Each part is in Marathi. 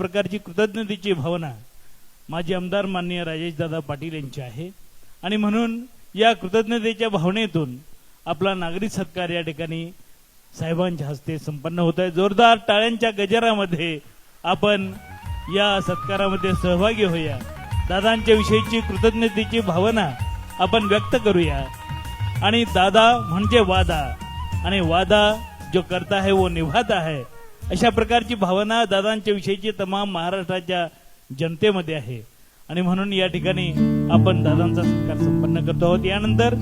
प्रकारची कृतज्ञतेची भावना माजी आमदार माननीय राजेशदादा पाटील यांची आहे. आणि म्हणून या कृतज्ञतेच्या भावनेतून आपला नागरी सत्कार या ठिकाणी साहेबांच्या हस्ते संपन्न होत आहे. जोरदार टाळ्यांच्या गजरामध्ये आपण या सत्कारामध्ये सहभागी होऊया. दादांच्या विषयीची कृतज्ञतेची भावना आपण व्यक्त करूया. आणि दादा म्हणजे वादा. आणि वादा जो करता है वो निभाता है अशा प्रकारची भावना दादांच्या विषयीची तमाम महाराष्ट्राच्या जनतेमध्ये आहे. आणि म्हणून या ठिकाणी आपण दादांचा सत्कार संपन्न करतो आहोत. यानंतर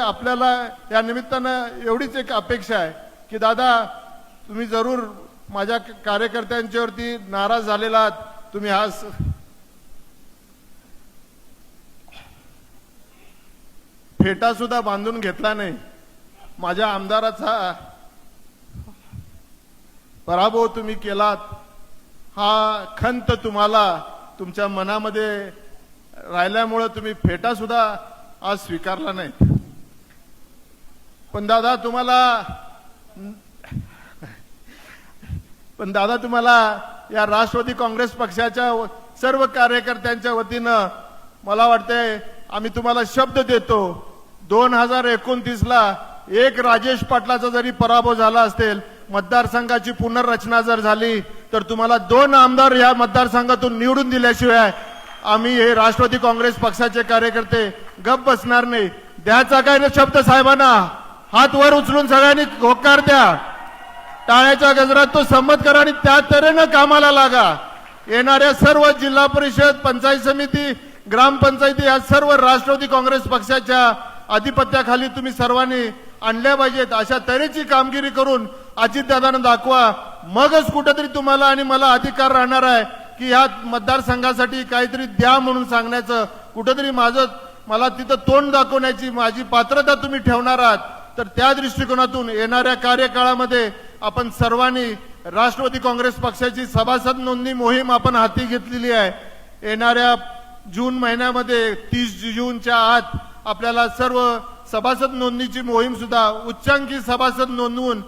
आपल्याला या निमित्तानं एवढीच एक अपेक्षा आहे की दादा तुम्ही जरूर माझ्या कार्यकर्त्यांच्यावरती नाराज झालेला आहात. तुम्ही हा फेटा सुद्धा बांधून घेतला नाही. माझ्या आमदाराचा पराभव तुम्ही केलात. हा खंत तुम्हाला तुमच्या मनामध्ये राहिल्यामुळं तुम्ही फेटा सुद्धा आज स्वीकारला नाही पण दादा तुम्हाला पण दादा तुम्हाला या राष्ट्रवादी काँग्रेस पक्षाच्या सर्व कार्यकर्त्यांच्या वतीनं मला वाटतंय आम्ही तुम्हाला शब्द देतो. दोन हजार एकोणतीसला एक राजेश पाटलाचा जरी पराभव झाला असेल मतदारसंघाची पुनर्रचना जर झाली तर तुम्हाला दोन आमदार या मतदारसंघातून निवडून दिल्याशिवाय आम्ही हे राष्ट्रवादी काँग्रेस पक्षाचे कार्यकर्ते गप बसणार नाही. द्याचा काय ना शब्द साहेबांना. हात वर उचलून सगळ्यांनी होकार द्या. टाळ्याच्या गजरात तो संमत करा आणि त्या तऱ्हेनं कामाला लागा. येणाऱ्या सर्व जिल्हा परिषद पंचायत समिती ग्रामपंचायती या सर्व राष्ट्रवादी काँग्रेस पक्षाच्या आधिपत्याखाली तुम्ही सर्वांनी आणल्या पाहिजेत. अशा तऱ्हेची कामगिरी करून अजितदादांना दाखवा. मगच कुठेतरी तुम्हाला आणि मला अधिकार राहणार आहे की ह्या मतदारसंघासाठी काहीतरी द्या म्हणून सांगण्याचं कुठेतरी माझं मला तिथं तोंड दाखवण्याची माझी पात्रता तुम्ही ठेवणार आहात. तर त्या दृष्टिकोनातून येणाऱ्या कार्यकाळामध्ये आपण सर्वांनी राष्ट्रवादी काँग्रेस पक्षाची सभासद नोंदणी मोहीम आपण हाती घेतलेली आहे. येणाऱ्या जून महिन्यामध्ये तीस जूनच्या आत आपल्याला सर्व सभासद नोंदणीची मोहीम सुद्धा उच्चांकी सभासद नोंदवून